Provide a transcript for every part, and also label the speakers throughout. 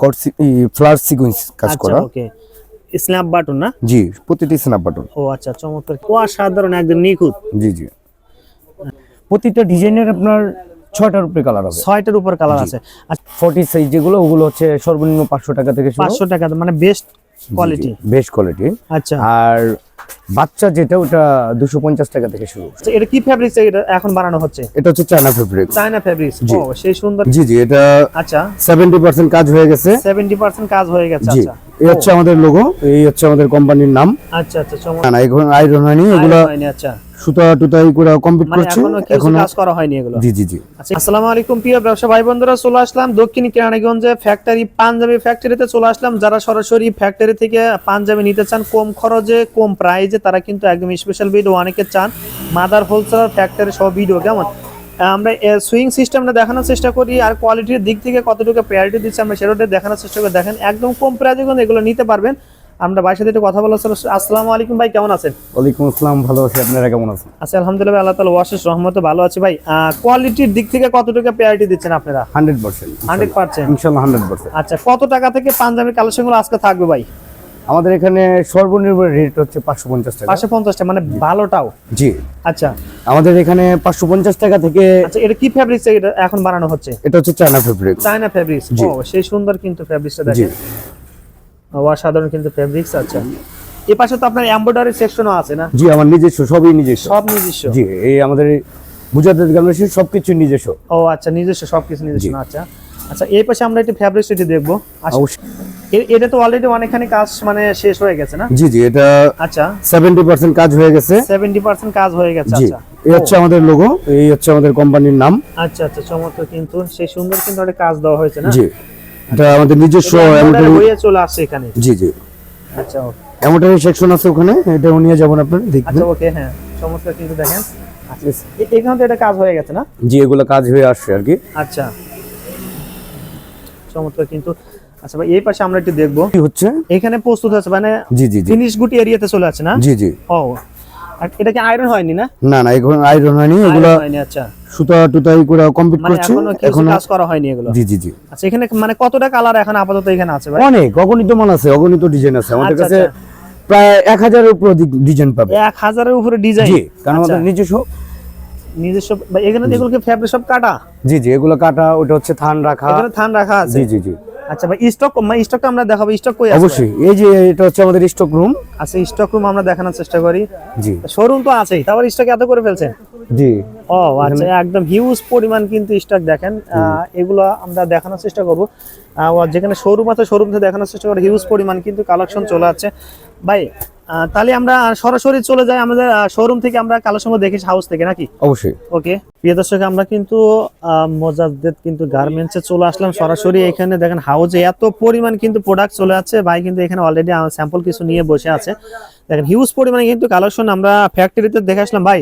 Speaker 1: কটসি flower sequence কাজ
Speaker 2: আচ্ছা
Speaker 1: করা।
Speaker 2: ওকে স্ন্যাপ বাটন না?
Speaker 1: জি প্রতিটি স্ন্যাপ বাটন।
Speaker 2: ও আচ্ছা চমৎকার। অসাধারণ একদম নিখুঁত।
Speaker 1: জি জি। প্রতিটা ডিজাইনের আপনার ছয়টার উপরে কালার হবে।
Speaker 2: ছয়টার উপর কালার আছে। আর
Speaker 1: ফর্টি সাইজ যেগুলো ওগুলো হচ্ছে সর্বনিম্ন পাঁচশো টাকা থেকে
Speaker 2: পাঁচশো টাকা মানে বেস্ট কোয়ালিটি
Speaker 1: বেস্ট কোয়ালিটি
Speaker 2: আচ্ছা।
Speaker 1: আর বাচ্চা যেটা ওটা দুশো পঞ্চাশ টাকা থেকে শুরু
Speaker 2: আচ্ছা, এটা কি ফ্যাব্রিক্স এটা এখন বানানো হচ্ছে?
Speaker 1: এটা হচ্ছে চায়না ফেব্রিক
Speaker 2: চায়না ফ্যাব্রিক্স ও সেই সুন্দর।
Speaker 1: জি জি এটা
Speaker 2: আচ্ছা।
Speaker 1: সেভেন্টি পার্সেন্ট কাজ হয়ে গেছে।
Speaker 2: সেভেন্টি পার্সেন্ট কাজ হয়ে গেছে আচ্ছা।
Speaker 1: এই হচ্ছে আমাদের লোগো এই হচ্ছে আমাদের কোম্পানির নাম।
Speaker 2: আচ্ছা আচ্ছা
Speaker 1: না না এখন আয়রন হয়নি এগুলো
Speaker 2: আচ্ছা।
Speaker 1: সুতা কমপ্লিট
Speaker 2: মানে
Speaker 1: এখনও
Speaker 2: কাজ করা হয়নি এগুলো?
Speaker 1: জি জি জি।
Speaker 2: আচ্ছা আসসালামু আলাইকুম প্রিয় ব্যবসা ভাই বন্ধুরা চলে আসলাম দক্ষিণ কেরানীগঞ্জে ফ্যাক্টরি পাঞ্জাবি ফ্যাক্টরিতে চলে আসলাম। যারা সরাসরি ফ্যাক্টরি থেকে পাঞ্জাবি নিতে চান কম খরচে কম প্রাইজে তারা কিন্তু একদম স্পেশাল ভিডিও অনেকে চান। মাদার হোলসেলার ফ্যাক্টরি সব ভিডিও কেমন? আমরা সুইং সিস্টেমটা দেখানোর চেষ্টা করি আর কোয়ালিটির দিক থেকে কতটুকু প্রায়োরিটি দিচ্ছি আমরা সেটা দেখানোর চেষ্টা করে। দেখেন একদম কম প্রাইজে কিন্তু এগুলো নিতে পারবেন। আমরা ভাইয়ের সাথে একটু কথা বলার আসসালামু আলাইকুম ভাই কেমন আছেন?
Speaker 1: ওয়ালাইকুম আসসালাম ভালো আছি। আপনারা কেমন আছেন?
Speaker 2: আচ্ছা আলহামদুলিল্লাহ আল্লাহ তালা ওয়াশেষ রহমতে ভালো আছি ভাই। কোয়ালিটির দিক থেকে কতটুকু প্রায়োরিটি দিচ্ছেন আপনারা?
Speaker 1: Hundred percent.
Speaker 2: Hundred percent.
Speaker 1: ইনশাল্লাহ হান্ড্রেড পার্সেন্ট।
Speaker 2: আচ্ছা কত টাকা থেকে পাঞ্জাবির কালেকশনগুলো আজকে থাকবে ভাই?
Speaker 1: আমাদের এখানে সর্বনিম্ন রেট হচ্ছে পাঁচশো পঞ্চাশ টাকা।
Speaker 2: পাঁচশো পঞ্চাশটা মানে ভালোটাও?
Speaker 1: জি।
Speaker 2: আচ্ছা।
Speaker 1: আমাদের এখানে পাঁচশো পঞ্চাশ টাকা থেকে
Speaker 2: আচ্ছা এটা কি ফ্যাব্রিক্স এটা এখন বানানো হচ্ছে?
Speaker 1: এটা হচ্ছে চায়না ফেব্রিক
Speaker 2: চায়না ফ্যাব্রিক্স। ও সেই সুন্দর কিন্তু ফ্যাব্রিক্সটা দেখেন। অসাধারণ কিন্তু ফ্যাব্রিক্স আচ্ছা। এ পাশে তো আপনার এমব্রয়ডারি সেকশনও আছে না?
Speaker 1: জি আমার নিজস্ব সবই নিজস্ব।
Speaker 2: সব নিজস্ব।
Speaker 1: জি এই আমাদের মুজাদ্দেদ গার্মেন্টসের সবকিছু নিজস্ব।
Speaker 2: ও আচ্ছা নিজস্ব সবকিছু নিজস্ব আচ্ছা। আচ্ছা এই পাশে আমরা একটু ফ্যাব্রিক্স এটি দেখব। আচ্ছা, এটা তো অলরেডি অনেকখানি কাজ মানে শেষ হয়ে গেছে না?
Speaker 1: জি জি এটা
Speaker 2: আচ্ছা।
Speaker 1: সেভেন্টি পার্সেন্ট কাজ হয়ে গেছে।
Speaker 2: সেভেন্টি পার্সেন্ট কাজ হয়ে গেছে আচ্ছা।
Speaker 1: এই হচ্ছে আমাদের লোগো এই হচ্ছে আমাদের কোম্পানির নাম।
Speaker 2: আচ্ছা আচ্ছা চমৎকার কিন্তু সেই সুন্দর কিন্তু একটা কাজ দেওয়া হয়েছে না?
Speaker 1: জি এটা আমাদের নিজস্ব
Speaker 2: এটা
Speaker 1: এমব্রয়ডারি
Speaker 2: হয়ে চলে আসছে এখানে।
Speaker 1: জি জি।
Speaker 2: আচ্ছা।
Speaker 1: এমব্রয়ডারি সেকশন আছে ওখানে এটাও নিয়ে যাবেন আপনারা দেখবেন।
Speaker 2: আচ্ছা ওকে হ্যাঁ চমৎকার কিন্তু দেখেন। আচ্ছা এখানে তো এটা কাজ হয়ে গেছে না?
Speaker 1: জি এগুলো কাজ হয়ে আসছে আর কি।
Speaker 2: আচ্ছা। চমৎকার কিন্তু। আচ্ছা ভাই এই পাশে আমরা একটু দেখব।
Speaker 1: কি হচ্ছে?
Speaker 2: এখানে প্রস্তুত আছে মানে
Speaker 1: জি জি
Speaker 2: ফিনিশ গুটি এরিয়াতে চলে আছে না?
Speaker 1: জি জি।
Speaker 2: ও এটা কি আয়রন হয়নি না?
Speaker 1: না না এখন আয়রন হয়নি এগুলো
Speaker 2: হয়নি আচ্ছা।
Speaker 1: সুতা টুতাই করে কমপ্লিট করছে এখনও
Speaker 2: কাজ করা হয়নি এগুলো?
Speaker 1: জি জি জি।
Speaker 2: আচ্ছা এখানে মানে কতটা কালার এখন আপাতত এখানে আছে ভাই?
Speaker 1: অনেক অগণিত মান আছে অগণিত ডিজাইন আছে। আমাদের
Speaker 2: আচ্ছা,
Speaker 1: কাছে
Speaker 2: আচ্ছা।
Speaker 1: প্রায় এক হাজারের উপর ডিজাইন পাবে।
Speaker 2: এক হাজারের উপরে ডিজাইন
Speaker 1: জি কারণ আমাদের নিজস্ব
Speaker 2: নিজস্ব এখানে তো এগুলো কি ফ্যাব্রিক সব কাটা?
Speaker 1: জি জি এগুলো কাটা ওটা হচ্ছে থান রাখা।
Speaker 2: এখানে থান রাখা আছে?
Speaker 1: জি জি জি।
Speaker 2: আচ্ছা ভাই স্টক মানে স্টকটা আমরা দেখাবো। স্টক কই আছে
Speaker 1: অবশ্যই এই যে এটা হচ্ছে আমাদের স্টক রুম
Speaker 2: আচ্ছা স্টক রুম আমরা দেখানোর চেষ্টা করি।
Speaker 1: জি।
Speaker 2: শোরুম তো আছেই তারপর স্টক এত করে ফেলছেন?
Speaker 1: জি।
Speaker 2: ও আচ্ছা একদম হিউজ পরিমাণ কিন্তু স্টক দেখেন। এগুলো আমরা দেখানোর চেষ্টা করব। যেখানে শোরুম আছে শোরুম থেকে দেখানোর চেষ্টা করব। হিউজ পরিমাণ কিন্তু কালেকশন চলে যাচ্ছে ভাই তাহলে আমরা সরাসরি চলে যাই আমাদের শোরুম থেকে আমরা কালেকশন দেখি হাউস থেকে নাকি?
Speaker 1: অবশ্যই।
Speaker 2: ওকে প্রিয় দর্শক আমরা কিন্তু মোজাদ্দেদ কিন্তু গার্মেন্টসে চলে আসলাম সরাসরি এখানে। দেখেন হাউজে এত পরিমাণ কিন্তু প্রোডাক্ট চলে যাচ্ছে ভাই কিন্তু এখানে অলরেডি স্যাম্পল কিছু নিয়ে বসে আছে। দেখেন হিউজ পরিমাণে কিন্তু কালেকশন আমরা ফ্যাক্টরিতে দেখে আসলাম। ভাই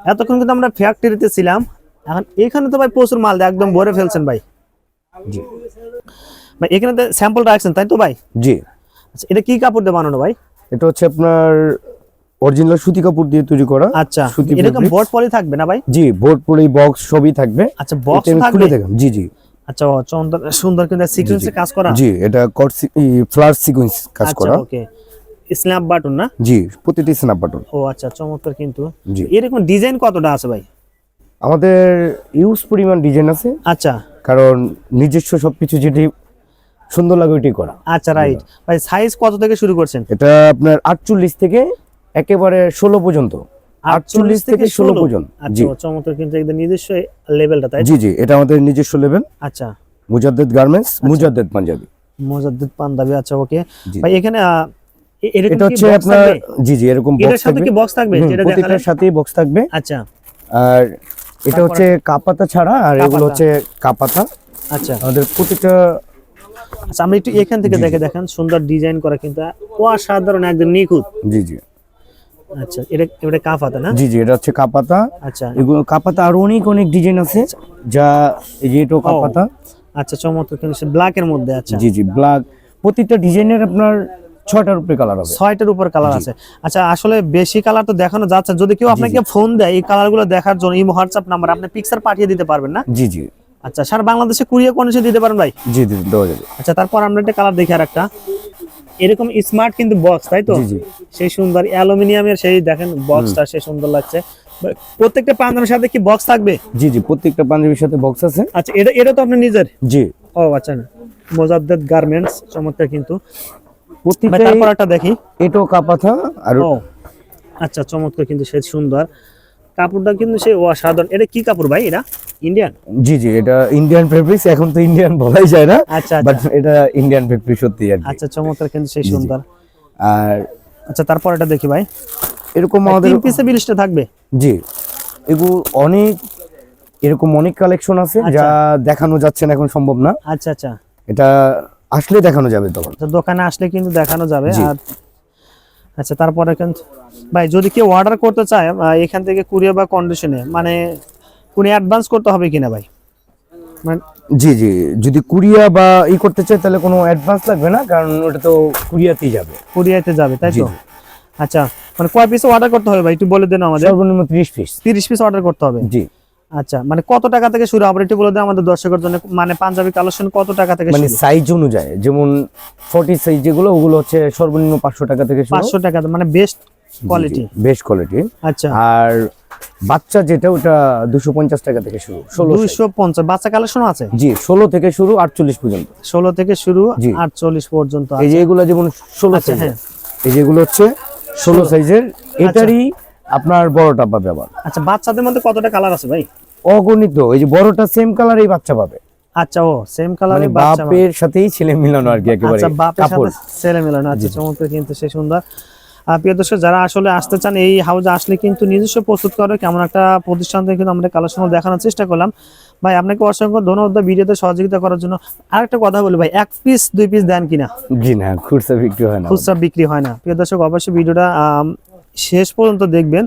Speaker 2: এতক্ষণ কিন্তু আমরা ফ্যাক্টরিতে ছিলাম। এখন এখানে তো ভাই প্রচুর মাল একদম ভরে ফেলছেন ভাই।
Speaker 1: জি।
Speaker 2: ভাই এখানে তো স্যাম্পল রাখছেন তাই তো ভাই?
Speaker 1: জি।
Speaker 2: আচ্ছা এটা কি কাপড় দিয়ে বানানো ভাই?
Speaker 1: এটা হচ্ছে আপনার অরিজিনাল সুতি কাপড় দিয়ে তৈরি করা
Speaker 2: আচ্ছা
Speaker 1: সুতি
Speaker 2: এরকম। বোর্ড পলি থাকবে না ভাই?
Speaker 1: জি বোর্ড পলি বক্স সবই থাকবে।
Speaker 2: আচ্ছা বক্স থাকবে?
Speaker 1: জি জি।
Speaker 2: আচ্ছা চন্দন সুন্দর কিন্তু সিকোয়েন্সে কাজ করা।
Speaker 1: জি এটা কট ফ্লার সিকোয়েন্স কাজ
Speaker 2: আচ্ছা
Speaker 1: করা।
Speaker 2: ওকে স্ন্যাপ বাটন না?
Speaker 1: জি প্রতিটি স্ন্যাপ বাটন
Speaker 2: ও আচ্ছা চমৎকার কিন্তু।
Speaker 1: জি।
Speaker 2: এরকম ডিজাইন কতটা আছে ভাই?
Speaker 1: আমাদের ইউজ পরিমাণ ডিজাইন আছে।
Speaker 2: আচ্ছা।
Speaker 1: কারণ নিজস্ব সবকিছু যেটি সুন্দর লাগে ওইটি করা।
Speaker 2: আচ্ছা রাইট ভাই সাইজ কত থেকে শুরু করছেন?
Speaker 1: এটা আপনার আটচল্লিশ থেকে একেবারে ষোলো পর্যন্ত। আটচল্লিশ থেকে ষোলো পর্যন্ত।
Speaker 2: আচ্ছা
Speaker 1: জি।
Speaker 2: চমৎকার কিন্তু একদম নিজস্ব লেভেলটা তাই
Speaker 1: জি জি এটা আমাদের নিজস্ব লেভেল
Speaker 2: আচ্ছা।
Speaker 1: মুজাদ্দেদ গার্মেন্টস মুজাদ্দেদ পাঞ্জাবি।
Speaker 2: মোজাদ্দিদ পাঞ্জাবি আচ্ছা ওকে ভাই এখানে
Speaker 1: এটা হচ্ছে আপনার জি জি এরকম বক্স
Speaker 2: সাথে
Speaker 1: থাকবে।
Speaker 2: কি বক্স থাকবে? যেটা দেখালেন
Speaker 1: সাথেই বক্স থাকবে।
Speaker 2: আচ্ছা।
Speaker 1: আর এটা হচ্ছে কাপাতা ছাড়া আর এগুলো হচ্ছে কাপাতা।
Speaker 2: আচ্ছা।
Speaker 1: আমাদের প্রতিটা
Speaker 2: আচ্ছা আমরা একটু এখান থেকে দেখে দেখেন সুন্দর ডিজাইন করা কিন্তু অসাধারণ একদম নিখুঁত।
Speaker 1: জি জি।
Speaker 2: আচ্ছা এটা এটা না?
Speaker 1: জি জি এটা হচ্ছে কাপাতা
Speaker 2: আচ্ছা।
Speaker 1: এগুলো কাপাতা আরও অনেক অনেক ডিজাইন আছে যা এই যে কাপাতা
Speaker 2: আচ্ছা চমৎকার কিন্তু ব্ল্যাকের মধ্যে আচ্ছা।
Speaker 1: জি জি ব্ল্যাক প্রতিটা ডিজাইনের আপনার ছয়টার উপরে কালার হবে।
Speaker 2: ছয়টার উপর কালার আছে। আচ্ছা আসলে বেশি কালার তো দেখানো যাচ্ছে যদি কেউ আপনাকে ফোন দেয় এই কালারগুলো দেখার জন্য এই হোয়াটসঅ্যাপ নাম্বার আপনি পিকচার পাঠিয়ে দিতে পারবেন না?
Speaker 1: জি জি।
Speaker 2: আচ্ছা স্যার বাংলাদেশে কুড়িয়ে কন্ডিশন দিতে পারেন ভাই?
Speaker 1: জি জি দেওয়া যাবে।
Speaker 2: আচ্ছা তারপর আমরা একটা কালার দেখি আর একটা এরকম স্মার্ট কিন্তু বক্স তাই তো? সেই সুন্দর অ্যালুমিনিয়ামের সেই দেখেন বক্সটা সেই সুন্দর লাগছে। প্রত্যেকটা পাঞ্জাবের সাথে কি বক্স থাকবে?
Speaker 1: জি জি প্রত্যেকটা পাঞ্জাবির সাথে বক্স আছে।
Speaker 2: আচ্ছা এটা এটা তো আপনি নিজের?
Speaker 1: জি।
Speaker 2: ও আচ্ছা না। মোজাদ্দেদ গার্মেন্টস চমৎকার কিন্তু।
Speaker 1: প্রত্যেকটা
Speaker 2: তারপর একটা দেখি।
Speaker 1: এটো কাপাথা আর
Speaker 2: ও আচ্ছা চমৎকার কিন্তু সে সুন্দর। কাপড়টা কিন্তু সে অসাধারণ। এটা কি কাপড় ভাই এটা? ইন্ডিয়ান
Speaker 1: জি জি এটা ইন্ডিয়ান ফেব্রিক্স এখন তো ইন্ডিয়ান বলাই যায় না
Speaker 2: আচ্ছা
Speaker 1: বাট
Speaker 2: আচ্ছা
Speaker 1: এটা ইন্ডিয়ান ফেব্রিক সত্যি আর
Speaker 2: আচ্ছা চমৎকার কিন্তু সেই। সুন্দর।
Speaker 1: আর
Speaker 2: আচ্ছা তারপর এটা দেখি ভাই।
Speaker 1: এরকম আমাদের
Speaker 2: তিন পিসে বিলিশটা থাকবে?
Speaker 1: জি এগুলো অনেক এরকম অনেক কালেকশন আছে
Speaker 2: আচ্ছা।
Speaker 1: যা দেখানো যাচ্ছে না এখন সম্ভব না।
Speaker 2: আচ্ছা আচ্ছা।
Speaker 1: এটা আসলে দেখানো যাবে তখন।
Speaker 2: তো দোকানে আসলে কিন্তু দেখানো যাবে আর আচ্ছা তারপরে কিন্তু ভাই যদি কেউ অর্ডার করতে চায় এখান থেকে কুরিয়ার বা কন্ডিশনে মানে কোনো অ্যাডভান্স করতে হবে কিনা ভাই? মানে
Speaker 1: জি জি যদি কুরিয়া বা ই করতে চায় তাহলে কোনো অ্যাডভান্স লাগবে না কারণ ওটা তো কুরিয়াতেই যাবে।
Speaker 2: কুরিয়াতে যাবে তাই তো? আচ্ছা মানে কয় পিস অর্ডার করতে হবে ভাই একটু বলে দেন আমাদের।
Speaker 1: সর্বনিম্ন ত্রিশ পিস
Speaker 2: তিরিশ পিস অর্ডার করতে হবে?
Speaker 1: জি।
Speaker 2: আচ্ছা মানে কত টাকা থেকে শুরু? আবার একটু বলে দেন আমাদের দর্শকের জন্য মানে পাঞ্জাবি কালেকশন কত টাকা থেকে
Speaker 1: মানে সাইজ অনুযায়ী যেমন ফর্টি সাইজ যেগুলো ওগুলো হচ্ছে সর্বনিম্ন পাঁচশো টাকা থেকে শুরু।
Speaker 2: পাঁচশো টাকা মানে বেস্ট কোয়ালিটি
Speaker 1: বেস্ট কোয়ালিটি
Speaker 2: আচ্ছা।
Speaker 1: আর বাচ্চা যেটা ওটা দুশো পঞ্চাশ টাকা থেকে শুরু ষোলো size।
Speaker 2: দুইশো পঞ্চাশ বাচ্চা কালেকশন আছে?
Speaker 1: জি ষোলো থেকে শুরু আটচল্লিশ পর্যন্ত।
Speaker 2: ষোলো থেকে শুরু
Speaker 1: জি।
Speaker 2: আটচল্লিশ পর্যন্ত
Speaker 1: এই যে এগুলো যেমন ষোলো
Speaker 2: আচ্ছা,
Speaker 1: সাইজের
Speaker 2: হ্যাঁ।
Speaker 1: এই যেগুলো হচ্ছে ষোলো সাইজের এটারই আপনার বড়টা পাবে আবার।
Speaker 2: আচ্ছা বাচ্চাদের মধ্যে কতটা কালার আছে ভাই?
Speaker 1: অগণিত এই যে বড়টা সেম কালার এই বাচ্চা পাবে।
Speaker 2: আচ্ছা ও সেম কালারে
Speaker 1: বাপের সাথেই ছেলে মিলানো আর কি একেবারে
Speaker 2: আচ্ছা বাপের সাথে ছেলে মেলানো আচ্ছা চমৎকার কিন্তু সে সুন্দর। আর প্রিয় দর্শক যারা আসলে আসতে চান এই হাউজে আসলে কিন্তু নিজস্ব প্রস্তুত করে কেমন একটা প্রতিষ্ঠান থেকে কিন্তু আমরা কালেকশন দেখানোর চেষ্টা করলাম। ভাই আপনাকে অসংখ্য ধন্যবাদ ভিডিওতে সহযোগিতা করার জন্য। আরেকটা কথা বলি ভাই এক পিস দুই পিস দেন কিনা?
Speaker 1: জি না খুচরা বিক্রি হয় না।
Speaker 2: খুচরা বিক্রি হয় না। প্রিয় দর্শক অবশ্যই ভিডিওটা শেষ পর্যন্ত দেখবেন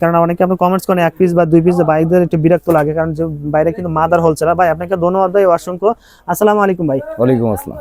Speaker 2: কারণ অনেকে আপনি কমেন্টস করেন, এক পিস বা দুই পিস বাইকদের একটু বিরক্ত লাগে, কারণ বাইরে কিন্তু মাদার হোলসেলার ভাই, আপনাকে ধন্যবাদ, ভাই, অসংখ্য। আসসালামু আলাইকুম, ভাই।
Speaker 1: ওয়ালাইকুম আসসালাম।